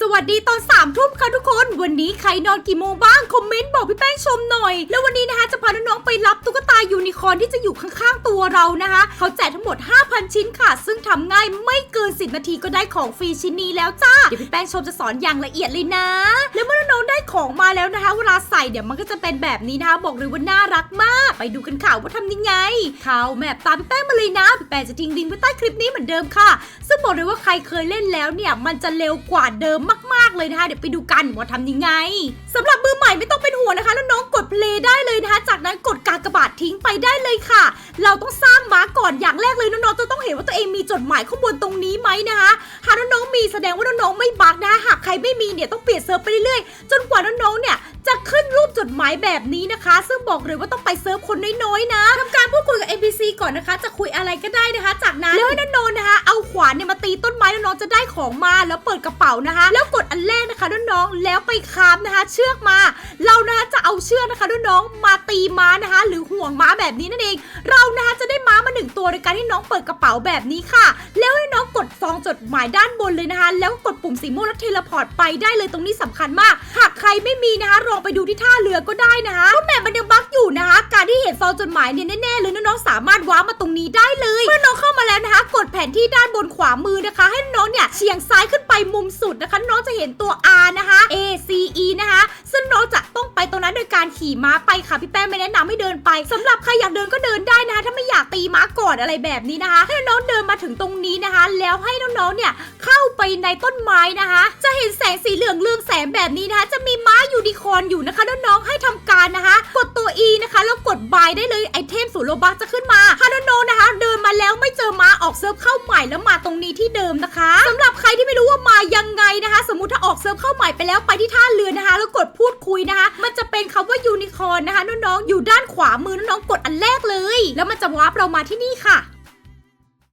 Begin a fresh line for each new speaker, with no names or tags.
สวัสดีตอนสามทุ่มค่ะทุกคน วันนี้ใครนอนกี่โมงบ้าง คอมเมนต์บอกพี่แป้งชมหน่อย แล้ววันนี้นะคะจะพาน้องๆไปรับตุ๊กตายูนิคอร์นที่จะอยู่ข้างๆตัวเรานะคะ เขาแจกทั้งหมด 5,000 ชิ้นค่ะ ซึ่งทำง่ายไม่เกิน 10 นาทีก็ได้ของฟรีชิ้นนี้แล้วจ้า เดี๋ยวพี่แป้งชมจะสอนอย่างละเอียดเลยนะ แล้วเมื่อ น้องๆได้ของมาแล้วนะคะ เวลาใส่เดี๋ยวมันก็จะเป็นแบบนี้นะคะบอกเลยว่าน่ารักมาก ไปดูกันค่ะว่าทำยังไงข้าวแมปตามพี่แป้งมาเลยนะพี่แป้งจะทิ้งลิงก์ไว้ใต้คลิปนี้เหมือนเดิมค่ะ ซึ่งบอกเลยว่าใครเคยเล่นแล้วเนี่ยมันจะเร็วกว่าเดิมมาก ๆเลยนะคะเดี๋ยวไปดูกันว่าทำยังไงสำหรับมือใหม่ไม่ต้องเป็นห่วงนะคะน้องกดเพลย์ได้เลยนะคะ จากนั้นกดกากบาททิ้งไปได้เลยค่ะ เราต้องสร้างมาก่อนอย่างแรกเลยน้องๆจะต้องเห็นว่าตัวเองมีจดหมายข้างบนตรงนี้ไหมนะคะหากน้องๆมีแสดงว่าน้องๆไม่บักนะคะ ไม่มีเนี่ยต้องเปลี่ยนเซิร์ฟไปเรื่อยๆ จนกว่าน้องๆ เนี่ยจะขึ้นรูปจดหมายแบบนี้นะคะ ซึ่งบอกเลยว่าต้องไปเซิร์ฟคนน้อยๆ นะทำการพูดคุยกับ NPC ก่อนนะคะ จะคุยอะไรก็ได้นะคะ จากนั้นแล้วให้น้องๆนะคะ เอาขวานเนี่ยมาตีต้นไม้น้องๆจะได้ของมาแล้วเปิดกระเป๋านะคะ แล้วกดอันแรกนะคะน้องๆแล้วไปคามนะคะ เชือกมา เรานะคะจะเอาเชือกนะคะน้องๆมาตีม้านะคะ หรือห่วงม้าแบบนี้นั่นเอง เรานะคะจะได้ม้ามาหนึ่งตัวโดยการที่น้องเปิดกระเป๋าแบบนี้ค่ะ แล้วให้น้องกดซองจดหมายด้านบนเลยนะคะ แล้วกดปุ่มสีม่วงแล้วเทเลพอร์ตไปได้เลยตรงนี้สำคัญมาก หากใครไม่มีนะคะลองไปดูที่ท่าเรือก็ได้นะคะเพราะแมปมันยังบั๊กอยู่นะคะ การที่เห็นซองจดหมายเนี่ยแน่ๆเลยน้องๆสามารถว้ามาตรงนี้ได้เลย เมื่อน้องเข้ามาแล้วนะคะ กดแผนที่ด้านบนขวามือนะคะ ให้น้องเนี่ยเฉียงซ้ายขึ้นไปมุมสุดนะคะ น้องจะเห็นตัว R นะคะ A C E นะคะ ซึ่งน้องจะต้องไปตรงนั้นโดยการขี่ม้าไปค่ะพี่แป้งไม่แนะนำให้เดินไปสำหรับใครอยากเดินก็เดินได้นะคะ ถ้าไม่อยากตีม้าก่อนอะไรแบบนี้นะคะให้น้องเดินมาถึงตรงนี้นะคะ แล้วให้น้องๆเนี่ยเข้าไปในต้นไม้นะคะ จะเห็นแสงสีเหลืองเรืองแสงแบบนี้นะคะ จะมีม้ายูนิคอนอยู่นะคะน้องๆให้ทำการนะคะ กดตัว E นะคะแล้วกดบายได้เลยไอเทมสูโลบักจะขึ้นมา ซิร์ฟเข้าใหม่แล้วมาตรงนี้ที่เดิมนะคะสำหรับใครที่ไม่รู้ว่ามายังไงนะคะ สมมติถ้าออกเซิร์ฟเข้าใหม่ไปแล้วไปที่ท่าเรือนะคะ แล้วกดพูดคุยนะคะ มันจะเป็นคำว่ายูนิคอร์นนะคะน้องๆอยู่ด้านขวามือน้องๆกดอันแรกเลย แล้วมันจะวาร์ปเรามาที่นี่ค่ะ